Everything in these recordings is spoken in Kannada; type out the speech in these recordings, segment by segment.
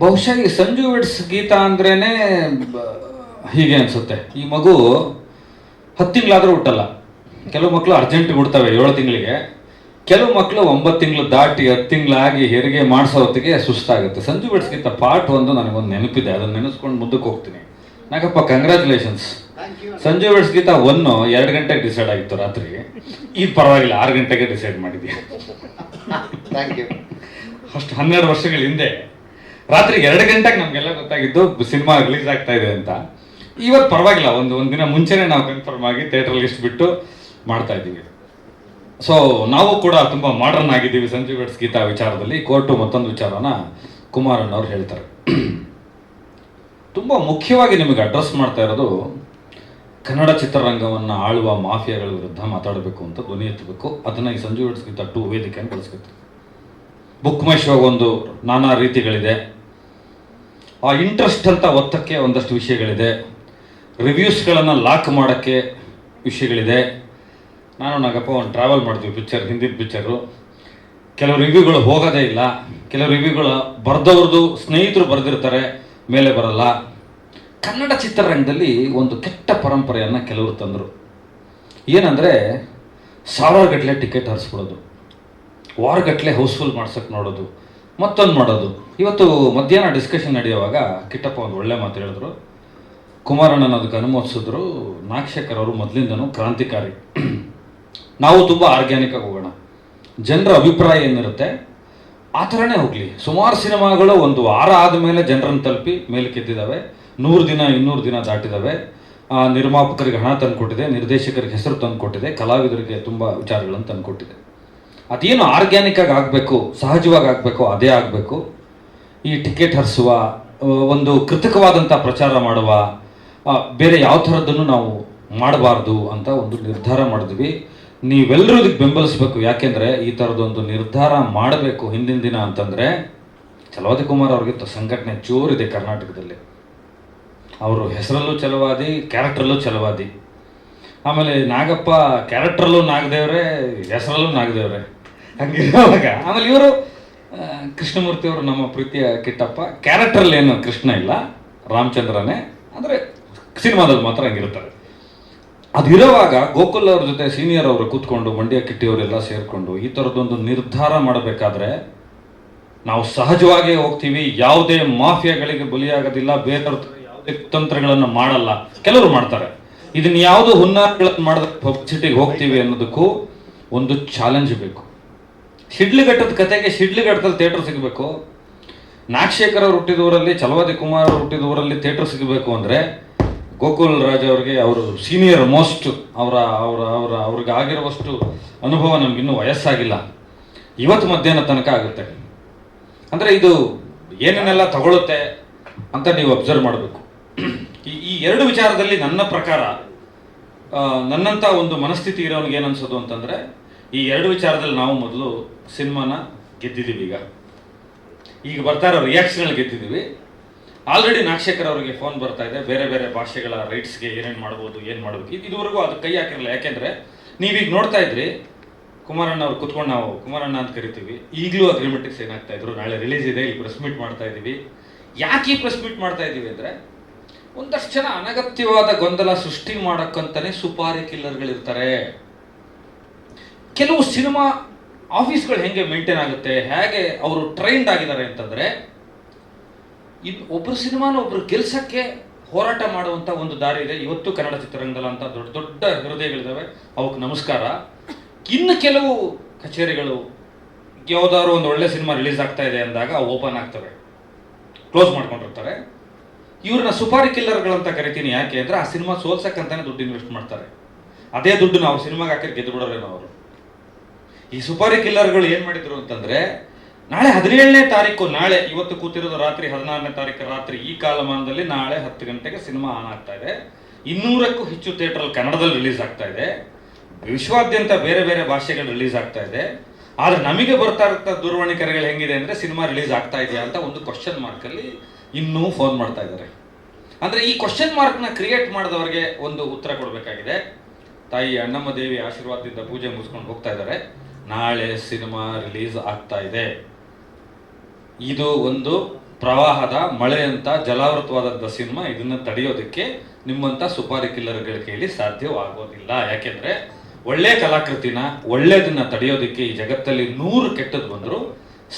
ಬಹುಶಃ ಈ ಸಂಜು ವಿಡ್ಸ್ ಗೀತಾ ಅಂದ್ರೇನೆ ಹೀಗೆ ಅನ್ಸುತ್ತೆ. ಈ ಮಗು ಹತ್ತು ತಿಂಗಳಾದರೂ ಹುಟ್ಟಲ್ಲ. ಕೆಲವು ಮಕ್ಕಳು ಅರ್ಜೆಂಟ್ ಹುಡ್ತವೆ ಏಳು ತಿಂಗಳಿಗೆ. ಕೆಲವು ಮಕ್ಕಳು ಒಂಬತ್ತು ತಿಂಗಳು ದಾಟಿ ಹತ್ತು ತಿಂಗಳಾಗಿ ಹೆರಿಗೆ ಮಾಡಿಸೋ ಹೊತ್ತಿಗೆ ಸುಸ್ತಾಗುತ್ತೆ. ಸಂಜು ಬಿಡ್ಸ್ಗಿಂತ ಗೀತಾ ಪಾರ್ಟ್ ಒಂದು ನನಗೊಂದು ನೆನಪಿದೆ. ಅದನ್ನು ನೆನೆಸ್ಕೊಂಡು ಮುಂದಕ್ಕೆ ಹೋಗ್ತೀನಿ. ನಾಗಪ್ಪ ಕಂಗ್ರ್ಯಾಚುಲೇಷನ್ಸ್ ಸಂಜು ಬಿಡ್ಸ್ಗಿಂತ ಗೀತಾ ಒನ್ನು ಎರಡು ಗಂಟೆಗೆ ಡಿಸೈಡ್ ಆಗಿತ್ತು ರಾತ್ರಿ. ಈ ಪರವಾಗಿಲ್ಲ ಆರು ಗಂಟೆಗೆ ಡಿಸೈಡ್ ಮಾಡಿದ್ಯಾ? ಅಷ್ಟು ಹನ್ನೆರಡು ವರ್ಷಗಳ ಹಿಂದೆ ರಾತ್ರಿ ಎರಡು ಗಂಟೆಗೆ ನಮಗೆಲ್ಲ ಗೊತ್ತಾಗಿದ್ದು ಸಿನಿಮಾ ರಿಲೀಸ್ ಆಗ್ತಾ ಇದೆ ಅಂತ. ಇವತ್ತು ಪರವಾಗಿಲ್ಲ, ಒಂದು ಒಂದು ದಿನ ಮುಂಚೆನೇ ನಾವು ಕನ್ಫರ್ಮ್ ಆಗಿ ಥಿಯೇಟರ್ ಲಿಸ್ಟ್ ಬಿಟ್ಟು ಮಾಡ್ತಾ ಇದ್ದೀವಿ. ಸೊ ನಾವು ಕೂಡ ತುಂಬ ಮಾಡರ್ನ್ ಆಗಿದ್ದೀವಿ ಸಂಜೀವ್ ಬೆಟ್ಸ್ ಗೀತಾ ವಿಚಾರದಲ್ಲಿ. ಕೋರ್ಟು ಮತ್ತೊಂದು ವಿಚಾರನ ಕುಮಾರನ್ ಅವ್ರು ಹೇಳ್ತಾರೆ. ತುಂಬ ಮುಖ್ಯವಾಗಿ ನಿಮಗೆ ಅಡ್ರೆಸ್ ಮಾಡ್ತಾ ಇರೋದು ಕನ್ನಡ ಚಿತ್ರರಂಗವನ್ನು ಆಳುವ ಮಾಫಿಯಾಗಳ ವಿರುದ್ಧ ಮಾತಾಡಬೇಕು ಅಂತ ಧ್ವನಿ ಎತ್ತಬೇಕು. ಅದನ್ನು ಈ ಸಂಜೀವ್ ಬೆಟ್ಸ್ ಗೀತಾ ಟು ವೇದಿಕೆಯನ್ನು ಬಳಸ್ಕೊತೀವಿ ಬುಕ್ ಮೈ ಶೋ ಒಂದು ನಾನಾ ರೀತಿಗಳಿದೆ. ಆ ಇಂಟ್ರೆಸ್ಟ್ ಅಂತ ಒತ್ತಕ್ಕೆ ಒಂದಷ್ಟು ವಿಷಯಗಳಿದೆ. ರಿವ್ಯೂಸ್ಗಳನ್ನು ಲಾಕ್ ಮಾಡೋಕ್ಕೆ ವಿಷಯಗಳಿದೆ. ನಾನು ನಾಗಪ್ಪ ಒಂದು ಟ್ರಾವೆಲ್ ಮಾಡ್ತೀವಿ ಪಿಕ್ಚರ್ ಹಿಂದಿನ ಪಿಕ್ಚರು ಕೆಲವು ರಿವ್ಯೂಗಳು ಹೋಗೋದೇ ಇಲ್ಲ. ಕೆಲವು ರಿವ್ಯೂಗಳು ಬರೆದವ್ರದ್ದು ಸ್ನೇಹಿತರು ಬರೆದಿರ್ತಾರೆ, ಮೇಲೆ ಬರಲ್ಲ. ಕನ್ನಡ ಚಿತ್ರರಂಗದಲ್ಲಿ ಒಂದು ಕೆಟ್ಟ ಪರಂಪರೆಯನ್ನು ಕೆಲವರು ತಂದರು. ಏನಂದರೆ ಸಾವಿರ ಗಟ್ಟಲೆ ಟಿಕೆಟ್ ಹರಿಸ್ಬಿಡೋದು. ವಾರಗಟ್ಟಲೆ ಹೌಸ್ಫುಲ್ ಮಾಡ್ಸೋಕ್ಕೆ ನೋಡೋದು. ಮತ್ತೊಂದು ಮಾಡೋದು. ಇವತ್ತು ಮಧ್ಯಾಹ್ನ ಡಿಸ್ಕಷನ್ ನಡೆಯುವಾಗ ಕಿಟ್ಟಪ್ಪ ಒಂದು ಒಳ್ಳೆ ಮಾತು ಹೇಳಿದ್ರು. ಕುಮಾರಣ್ಣನ ಅದಕ್ಕೆ ಅನುಮೋದಿಸಿದ್ರು. ನಾಗಶೇಖರ್ ಅವರು ಮೊದಲಿಂದನೂ ಕ್ರಾಂತಿಕಾರಿ. ನಾವು ತುಂಬ ಆರ್ಗ್ಯಾನಿಕ್ ಆಗಿ ಹೋಗೋಣ. ಜನರ ಅಭಿಪ್ರಾಯ ಏನಿರುತ್ತೆ? ಆ ಥರನೇ ಹೋಗಲಿ. ಸುಮಾರು ಸಿನಿಮಾಗಳು ಒಂದು ವಾರ ಆದಮೇಲೆ ಜನರನ್ನು ತಲುಪಿ ಮೇಲೆ ಕೆತ್ತಿದ್ದಾವೆ. ನೂರು ದಿನ, ಇನ್ನೂರು ದಿನ ದಾಟಿದ್ದಾವೆ. ನಿರ್ಮಾಪಕರಿಗೆ ಹಣ ತಂದುಕೊಟ್ಟಿದೆ, ನಿರ್ದೇಶಕರಿಗೆ ಹೆಸರು ತಂದುಕೊಟ್ಟಿದೆ, ಕಲಾವಿದರಿಗೆ ತುಂಬ ವಿಚಾರಗಳನ್ನು ತಂದುಕೊಟ್ಟಿದೆ. ಅದೇನು ಆರ್ಗ್ಯಾನಿಕ್ ಆಗಿ ಆಗಬೇಕು, ಸಹಜವಾಗಿ ಆಗಬೇಕು, ಅದೇ ಆಗಬೇಕು. ಈ ಟಿಕೆಟ್ ಹರಿಸುವ ಒಂದು ಕೃತಕವಾದಂಥ ಪ್ರಚಾರ ಮಾಡುವ ಬೇರೆ ಯಾವ ಥರದ್ದನ್ನು ನಾವು ಮಾಡಬಾರ್ದು ಅಂತ ಒಂದು ನಿರ್ಧಾರ ಮಾಡಿದ್ವಿ. ನೀವೆಲ್ಲರೂ ಇದಕ್ಕೆ ಬೆಂಬಲಿಸಬೇಕು, ಯಾಕೆಂದರೆ ಈ ಥರದೊಂದು ನಿರ್ಧಾರ ಮಾಡಬೇಕು ಹಿಂದಿನ ದಿನ ಅಂತಂದರೆ ಚಲವಾದಿ ಕುಮಾರ್ ಅವ್ರಿಗೆ ತ- ಸಂಘಟನೆ ಜೋರಿದೆ ಕರ್ನಾಟಕದಲ್ಲಿ. ಅವರು ಹೆಸರಲ್ಲೂ ಚಲವಾದಿ ಕ್ಯಾರೆಕ್ಟ್ರಲ್ಲೂ ಚಲವಾದಿ ಆಮೇಲೆ ನಾಗಪ್ಪ ಕ್ಯಾರೆಕ್ಟ್ರಲ್ಲೂ ನಾಗದೇವ್ರೆ, ಹೆಸರಲ್ಲೂ ನಾಗದೇವ್ರೆ. ಹಂಗಿರುವಾಗ ಆಮೇಲೆ ಇವರು ಕೃಷ್ಣಮೂರ್ತಿ ಅವರು ನಮ್ಮ ಪ್ರೀತಿಯ ಕಿಟ್ಟಪ್ಪ. ಕ್ಯಾರೆಕ್ಟ್ರಲ್ಲಿ ಏನು ಕೃಷ್ಣ ಇಲ್ಲ, ರಾಮಚಂದ್ರನೇ. ಅಂದರೆ ಸಿನಿಮಾದಲ್ಲಿ ಮಾತ್ರ ಹಂಗಿರ್ತಾರೆ. ಅದಿರುವಾಗ ಗೋಕುಲ್ ಅವ್ರ ಜೊತೆ ಸೀನಿಯರ್ ಅವರು ಕೂತ್ಕೊಂಡು, ಮಂಡ್ಯ ಕಿಟ್ಟಿಯವರೆಲ್ಲ ಸೇರಿಕೊಂಡು ಈ ಥರದ್ದೊಂದು ನಿರ್ಧಾರ ಮಾಡಬೇಕಾದ್ರೆ ನಾವು ಸಹಜವಾಗಿ ಹೋಗ್ತೀವಿ. ಯಾವುದೇ ಮಾಫಿಯಾಗಳಿಗೆ ಬಲಿಯಾಗೋದಿಲ್ಲ ಬೇರೆ ಯಾವುದೇ ಕುತಂತ್ರಗಳನ್ನು ಮಾಡಲ್ಲ. ಕೆಲವರು ಮಾಡ್ತಾರೆ. ಇದನ್ನ ಯಾವುದು ಹುನ್ನಾರಗಳನ್ನು ಮಾಡಿದ್ರೆ ಪಬ್ಲಿಸಿಟಿಗೆ ಹೋಗ್ತೀವಿ ಅನ್ನೋದಕ್ಕೂ ಒಂದು ಚಾಲೆಂಜ್ ಬೇಕು. ಶಿಡ್ಲಘಟ್ಟದ ಕತೆಗೆ ಶಿಡ್ಲಿಘಟ್ಟದಲ್ಲಿ ಥಿಯೇಟರ್ ಸಿಗಬೇಕು. ನಾಗಶೇಖರ ಅವ್ರು ಹುಟ್ಟಿದವರಲ್ಲಿ ಚಲವಾದಿ ಕುಮಾರ್ ಅವ್ರು ಹುಟ್ಟಿದವರಲ್ಲಿ ಥಿಯೇಟರ್ ಸಿಗಬೇಕು ಅಂದರೆ ಗೋಕುಲ್ ರಾಜ್ ಅವ್ರಿಗೆ ಅವರು ಸೀನಿಯರ್ ಮೋಸ್ಟ್ ಅವರ ಅವರ ಅವರ, ಅವ್ರಿಗೆ ಆಗಿರುವಷ್ಟು ಅನುಭವ ನಮಗಿನ್ನೂ ವಯಸ್ಸಾಗಿಲ್ಲ. ಇವತ್ತು ಮಧ್ಯಾಹ್ನ ತನಕ ಆಗುತ್ತೆ. ಅಂದರೆ ಇದು ಏನೇನೆಲ್ಲ ತಗೊಳುತ್ತೆ ಅಂತ ನೀವು ಅಬ್ಸರ್ವ್ ಮಾಡಬೇಕು. ಈ ಈ ಎರಡು ವಿಚಾರದಲ್ಲಿ ನನ್ನ ಪ್ರಕಾರ ನನ್ನಂಥ ಒಂದು ಮನಸ್ಥಿತಿ ಇರೋನಿಗೆ ಏನನ್ಸೋದು ಅಂತಂದರೆ ಈ ಎರಡು ವಿಚಾರದಲ್ಲಿ ನಾವು ಮೊದಲು ಸಿನಿಮಾನ ಗೆದ್ದಿದ್ದೀವಿ ಈಗ. ಈಗ ಬರ್ತಾ ಇರೋ ರಿಯಾಕ್ಷನ್ಗಳು ಗೆದ್ದಿದ್ದೀವಿ. ಆಲ್ರೆಡಿ ನಾಗಶೇಖರ್ ಅವರಿಗೆ ಫೋನ್ ಬರ್ತಾ ಇದೆ, ಬೇರೆ ಬೇರೆ ಭಾಷೆಗಳ ರೈಟ್ಸ್ಗೆ ಏನೇನು ಮಾಡ್ಬೋದು, ಏನು ಮಾಡಬೇಕು, ಇದು ಇದುವರೆಗೂ ಅದು ಕೈ ಹಾಕಿರಲಿಲ್ಲ ಯಾಕೆಂದರೆ ನೀವೀಗ ನೋಡ್ತಾ ಇದ್ರಿ, ಕುಮಾರಣ್ಣ ಅವ್ರು ಕುತ್ಕೊಂಡು ನಾವು, ಕುಮಾರಣ್ಣ ಅಂತ ಕರಿತೀವಿ, ಈಗಲೂ ಅಗ್ರಿಮೆಂಟಿಗೆ ಸೈನ್ ಆಗ್ತಾ ಇದ್ರು, ನಾಳೆ ರಿಲೀಸ್ ಇದೆ, ಇಲ್ಲಿ ಪ್ರೆಸ್ ಮೀಟ್ ಮಾಡ್ತಾ ಇದ್ದೀವಿ. ಯಾಕೆ ಈ ಪ್ರೆಸ್ ಮೀಟ್ ಮಾಡ್ತಾ ಇದ್ದೀವಿ ಅಂದರೆ, ಒಂದಷ್ಟು ಜನ ಅನಗತ್ಯವಾದ ಗೊಂದಲ ಸೃಷ್ಟಿ ಮಾಡೋಕ್ಕಂತಲೇ ಸುಪಾರಿ ಕಿಲ್ಲರ್ಗಳಿರ್ತಾರೆ ಕೆಲವು ಸಿನಿಮಾ ಆಫೀಸ್ಗಳು ಹೇಗೆ ಮೇಂಟೈನ್ ಆಗುತ್ತೆ, ಹೇಗೆ ಅವರು ಟ್ರೈನ್ಡ್ ಆಗಿದ್ದಾರೆ ಅಂತಂದರೆ ಇನ್ನು ಒಬ್ಬರು ಸಿನಿಮಾನ ಒಬ್ಬರು ಕೆಲಸಕ್ಕೆ ಹೋರಾಟ ಮಾಡುವಂಥ ಒಂದು ದಾರಿ ಇದೆ. ಇವತ್ತು ಕನ್ನಡ ಚಿತ್ರರಂಗದಲ್ಲ ಅಂತ ದೊಡ್ಡ ದೊಡ್ಡ ಹೃದಯಗಳಿದ್ದಾವೆ. ಅವಕ್ಕೆ ನಮಸ್ಕಾರ. ಇನ್ನು ಕೆಲವು ಕಚೇರಿಗಳು ಯಾವುದಾದ್ರು ಒಂದು ಒಳ್ಳೆ ಸಿನಿಮಾ ರಿಲೀಸ್ ಆಗ್ತಾ ಇದೆ ಅಂದಾಗ ಓಪನ್ ಆಗ್ತವೆ. ಕ್ಲೋಸ್ ಮಾಡ್ಕೊಂಡಿರ್ತಾರೆ. ಇವ್ರನ್ನ ಸುಪಾರಿ ಕಿಲ್ಲರ್ಗಳಂತ ಕರಿತೀನಿ ಯಾಕೆ ಅಂದರೆ ಆ ಸಿನಿಮಾ ಸೋಲ್ಸಕ್ಕಂತಾನೆ ದುಡ್ಡು ಇನ್ವೆಸ್ಟ್ ಮಾಡ್ತಾರೆ. ಅದೇ ದುಡ್ಡು ನಾವು ಸಿನಿಮಾಗೆ ಹಾಕಿ ಗೆದ್ದು ಬಿಡೋರೇನೋ ಅವರು. ಈ ಸುಪಾರಿ ಕಿಲ್ಲರ್ಗಳು ಏನ್ ಮಾಡಿದ್ರು ಅಂತಂದ್ರೆ, ನಾಳೆ ಹದಿನೇಳನೇ ತಾರೀಕು, ನಾಳೆ ಇವತ್ತು ಕೂತಿರೋದು ರಾತ್ರಿ ಹದಿನಾರನೇ ತಾರೀಕು ರಾತ್ರಿ ಈ ಕಾಲಮಾನದಲ್ಲಿ ನಾಳೆ ಹತ್ತು ಗಂಟೆಗೆ ಸಿನಿಮಾ ಆನ್ ಆಗ್ತಾ ಇದೆ. ಇನ್ನೂರಕ್ಕೂ ಹೆಚ್ಚು ಥಿಯೇಟರ್ ಕನ್ನಡದಲ್ಲಿ ರಿಲೀಸ್ ಆಗ್ತಾ ಇದೆ. ವಿಶ್ವಾದ್ಯಂತ ಬೇರೆ ಬೇರೆ ಭಾಷೆಗಳು ರಿಲೀಸ್ ಆಗ್ತಾ ಇದೆ. ಆದ್ರೆ ನಮಗೆ ಬರ್ತಾ ಇರೋ ದೂರವಾಣಿ ಕರೆಗಳು ಹೆಂಗಿದೆ ಅಂದ್ರೆ ಸಿನಿಮಾ ರಿಲೀಸ್ ಆಗ್ತಾ ಇದೆಯಾ ಅಂತ ಒಂದು ಕ್ವಶನ್ ಮಾರ್ಕ್ ಅಲ್ಲಿ ಇನ್ನೂ ಫೋನ್ ಮಾಡ್ತಾ ಇದ್ದಾರೆ. ಅಂದ್ರೆ ಈ ಕ್ವಶನ್ನ ಕ್ರಿಯೇಟ್ ಮಾಡಿದವರಿಗೆ ಒಂದು ಉತ್ತರ ಕೊಡಬೇಕಾಗಿದೆ. ತಾಯಿ ಅಣ್ಣಮ್ಮ ದೇವಿ ಆಶೀರ್ವಾದದಿಂದ ಪೂಜೆ ಮುಗಿಸ್ಕೊಂಡು ಹೋಗ್ತಾ ಇದ್ದಾರೆ. ನಾಳೆ ಸಿನಿಮಾ ರಿಲೀಸ್ ಆಗ್ತಾ ಇದೆ. ಇದು ಒಂದು ಪ್ರವಾಹದ ಮಳೆ ಅಂತ ಜಲಾವೃತವಾದಂಥ ಸಿನಿಮಾ ಇದನ್ನ ತಡೆಯೋದಕ್ಕೆ ನಿಮ್ಮಂಥ ಸುಪಾರಿ ಕಿಲ್ಲರ್ಗಳ ಕೈಲಿ ಸಾಧ್ಯವಾಗೋದಿಲ್ಲ. ಯಾಕೆಂದ್ರೆ ಒಳ್ಳೆ ಕಲಾಕೃತಿನ ಒಳ್ಳೆಯದನ್ನು ತಡೆಯೋದಕ್ಕೆ ಈ ಜಗತ್ತಲ್ಲಿ ನೂರು ಕೆಟ್ಟದ್ದು ಬಂದರೂ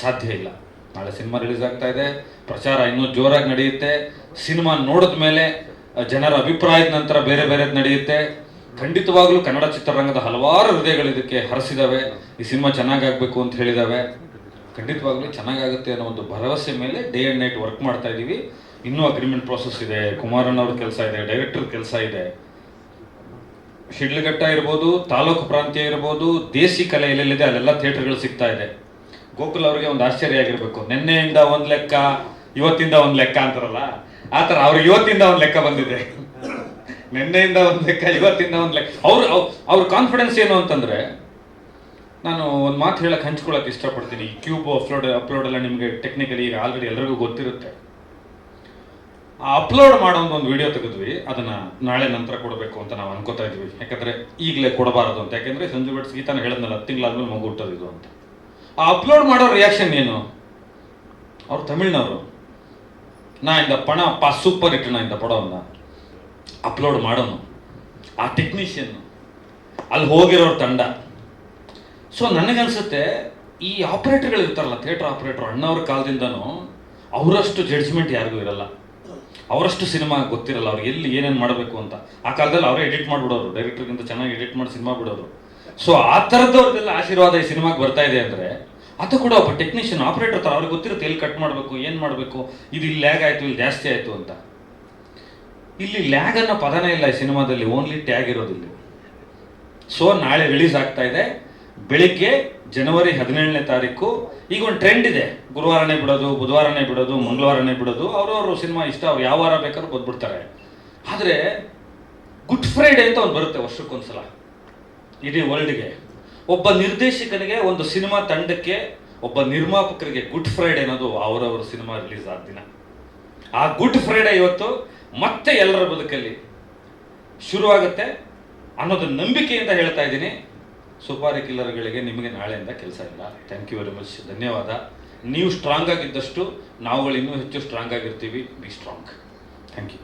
ಸಾಧ್ಯ ಇಲ್ಲ. ನಾಳೆ ಸಿನಿಮಾ ರಿಲೀಸ್ ಆಗ್ತಾ ಇದೆ, ಪ್ರಚಾರ ಇನ್ನೂ ಜೋರಾಗಿ ನಡೆಯುತ್ತೆ, ಸಿನಿಮಾ ನೋಡಿದ ಮೇಲೆ ಜನರ ಅಭಿಪ್ರಾಯದ ನಂತರ ಬೇರೆ ಬೇರೆದು ನಡೆಯುತ್ತೆ. ಖಂಡಿತವಾಗ್ಲೂ ಕನ್ನಡ ಚಿತ್ರರಂಗದ ಹಲವಾರು ಹೃದಯಗಳು ಇದಕ್ಕೆ ಹರಿಸಿದಾವೆ. ಈ ಸಿನಿಮಾ ಚೆನ್ನಾಗಾಗಬೇಕು ಅಂತ ಹೇಳಿದಾವೆ. ಖಂಡಿತವಾಗ್ಲೂ ಚೆನ್ನಾಗಾಗುತ್ತೆ ಅನ್ನೋ ಒಂದು ಭರವಸೆ ಮೇಲೆ ಡೇ ಅಂಡ್ ನೈಟ್ ವರ್ಕ್ ಮಾಡ್ತಾ ಇದ್ದೀವಿ ಇನ್ನೂ ಅಗ್ರಿಮೆಂಟ್ ಪ್ರೋಸೆಸ್ ಇದೆ. ಕುಮಾರನ್ ಅವ್ರ ಕೆಲಸ ಇದೆ ಡೈರೆಕ್ಟರ್ ಕೆಲಸ ಇದೆ. ಶಿಡ್ಲಘಟ್ಟ ಇರ್ಬೋದು, ತಾಲೂಕು ಪ್ರಾಂತ್ಯ ಇರ್ಬೋದು, ದೇಸಿ ಕಲೆ ಎಲ್ಲೆಲ್ಲಿದೆ ಅಲ್ಲೆಲ್ಲ ಥಿಯೇಟರ್ಗಳು ಸಿಗ್ತಾ ಇದೆ. ಗೋಕುಲ್ ಅವರಿಗೆ ಒಂದು ಆಶ್ಚರ್ಯ ಆಗಿರ್ಬೇಕು. ನಿನ್ನೆಯಿಂದ ಒಂದು ಲೆಕ್ಕ, ಇವತ್ತಿಂದ ಒಂದು ಲೆಕ್ಕ ಅಂತಾರಲ್ಲ? ಆ ಥರ ಅವ್ರಿಗೆ ಇವತ್ತಿಂದ ಒಂದು ಲೆಕ್ಕ ಬಂದಿದೆ. ನಿನ್ನೆಯಿಂದ ಒಂದು ಲೆಕ್ಕ, ಇವತ್ತಿಂದ ಒಂದು ಲೆಕ್ಕ. ಅವ್ರ ಅವ್ರ ಕಾನ್ಫಿಡೆನ್ಸ್ ಏನು ಅಂತಂದ್ರೆ, ನಾನು ಒಂದು ಮಾತು ಹೇಳಕ್ಕೆ ಹಂಚ್ಕೊಳ್ಳೋಕೆ ಇಷ್ಟಪಡ್ತೀನಿ. ಈ ಕ್ಯೂಬ್ ಅಪ್ಲೋಡ್ ಅಪ್ಲೋಡ್ ಎಲ್ಲ ನಿಮಗೆ ಟೆಕ್ನಿಕಲಿ ಈಗ ಆಲ್ರೆಡಿ ಎಲ್ಲರಿಗೂ ಗೊತ್ತಿರುತ್ತೆ. ಆ ಅಪ್ಲೋಡ್ ಮಾಡೋ ಒಂದು ವಿಡಿಯೋ ತೆಗೆದ್ವಿ. ಅದನ್ನ ನಾಳೆ ನಂತರ ಕೊಡಬೇಕು ಅಂತ ನಾವು ಅನ್ಕೋತಾ ಇದ್ವಿ. ಯಾಕಂದ್ರೆ ಈಗಲೇ ಕೊಡಬಾರದು ಅಂತ. ಯಾಕಂದ್ರೆ ಸಂಜು ಭಟ್ ಗೀತಾನ ಹೇಳಿದ್ನಲ್ಲ, ಹತ್ತು ತಿಂಗಳಾದ್ಮೇಲೆ ಮಗು ಹುಟ್ಟೋದು ಇದು ಅಂತ. ಆ ಅಪ್ಲೋಡ್ ಮಾಡೋ ರಿಯಾಕ್ಷನ್ ಏನು? ಅವ್ರು ತಮಿಳ್ನವರು. ನಾ ಇಂದ ಪಣ, ಪಾ ಸೂಪರ್ ಇಟ್ಟು ನಾ ಇಂದ ಪಡೋನ್ನ ಅಪ್ಲೋಡ್ ಮಾಡೋನು, ಆ ಟೆಕ್ನಿಷಿಯನ್ ಅಲ್ಲಿ ಹೋಗಿರೋರು ತಂಡ. ಸೊ ನನಗನ್ಸುತ್ತೆ, ಈ ಆಪರೇಟರ್ಗಳು ಇರ್ತಾರಲ್ಲ ಥಿಯೇಟರ್ ಆಪ್ರೇಟರ್ ಅಣ್ಣವ್ರ ಕಾಲದಿಂದನೂ, ಅವರಷ್ಟು ಜಡ್ಜ್ಮೆಂಟ್ ಯಾರಿಗೂ ಇರಲ್ಲ. ಅವರಷ್ಟು ಸಿನಿಮಾ ಗೊತ್ತಿರಲ್ಲ ಅವ್ರಿಗೆ ಎಲ್ಲಿ ಏನೇನು ಮಾಡಬೇಕು ಅಂತ. ಆ ಕಾಲದಲ್ಲಿ ಅವರೇ ಎಡಿಟ್ ಮಾಡಿಬಿಡೋರು ಡೈರೆಕ್ಟರ್ಗಿಂತ ಚೆನ್ನಾಗಿ ಎಡಿಟ್ ಮಾಡಿ ಸಿನಿಮಾ ಬಿಡೋರು. ಸೊ ಆ ಥರದವ್ರದ್ದೆಲ್ಲ ಆಶೀರ್ವಾದ ಈ ಸಿನಿಮಾಗೆ ಬರ್ತಾ ಇದೆ ಅಂದರೆ, ಅದು ಕೂಡ ಒಬ್ಬ ಟೆಕ್ನಿಷಿಯನ್ ಆಪ್ರೇಟರ್ ಥರ ಅವ್ರಿಗೆ ಗೊತ್ತಿರುತ್ತೆ ಎಲ್ಲಿ ಕಟ್ ಮಾಡಬೇಕು, ಏನು ಮಾಡಬೇಕು, ಇದು ಇಲ್ಲಿ ಲ್ಯಾಗ್ ಆಯಿತು, ಇಲ್ಲಿ ಜಾಸ್ತಿ ಆಯಿತು ಅಂತ. ಇಲ್ಲಿ ಲ್ಯಾಗ್ ಅನ್ನೋ ಪದನೇ ಇಲ್ಲ ಈ ಸಿನಿಮಾದಲ್ಲಿ ಓನ್ಲಿ ಟ್ಯಾಗ್ ಇರೋದಿಲ್ಲ. ಸೊ ನಾಳೆ ರಿಲೀಸ್ ಆಗ್ತಾ ಇದೆ. ಬೆಳಿಗ್ಗೆ ಜನವರಿ ಹದಿನೇಳನೇ ತಾರೀಕು. ಈಗ ಒಂದು ಟ್ರೆಂಡ್ ಇದೆ. ಗುರುವಾರನೇ ಬಿಡೋದು, ಬುಧವಾರನೇ ಬಿಡೋದು, ಮಂಗಳವಾರನೇ ಬಿಡೋದು. ಅವರವರು ಸಿನಿಮಾ ಇಷ್ಟ, ಅವ್ರು ಯಾವ ವಾರ ಬೇಕಾದ್ರೂ ಬಂದ್ಬಿಡ್ತಾರೆ ಆದರೆ ಗುಡ್ ಫ್ರೈಡೆ ಅಂತ ಒಂದು ಬರುತ್ತೆ ವರ್ಷಕ್ಕೊಂದ್ಸಲ. ಇಡೀ ವರ್ಲ್ಡ್ಗೆ ಒಬ್ಬ ನಿರ್ದೇಶಕನಿಗೆ ಒಂದು ಸಿನಿಮಾ ತಂಡಕ್ಕೆ, ಒಬ್ಬ ನಿರ್ಮಾಪಕರಿಗೆ ಗುಡ್ ಫ್ರೈಡೆ ಅನ್ನೋದು ಅವರವರ ಸಿನಿಮಾ ರಿಲೀಸ್ ಆದ ದಿನ. ಆ ಗುಡ್ ಫ್ರೈಡೆ ಇವತ್ತು ಮತ್ತೆ ಎಲ್ಲರ ಬದುಕಲ್ಲಿ ಶುರುವಾಗುತ್ತೆ ಅನ್ನೋದು ನಂಬಿಕೆಯಿಂದ ಹೇಳ್ತಾ ಇದ್ದೀನಿ. ಸುಪಾರಿ ಕಿಲ್ಲರ್ಗಳಿಗೆ ನಿಮಗೆ ನಾಳೆಯಿಂದ ಕೆಲಸ ಇಲ್ಲ. ಥ್ಯಾಂಕ್ ಯು ವೆರಿ ಮಚ್ ಧನ್ಯವಾದ. ನೀವು ಸ್ಟ್ರಾಂಗ್ ಆಗಿದ್ದಷ್ಟು ನಾವುಗಳು ಇನ್ನೂ ಹೆಚ್ಚು ಸ್ಟ್ರಾಂಗ್ ಆಗಿರ್ತೀವಿ. Be strong thank you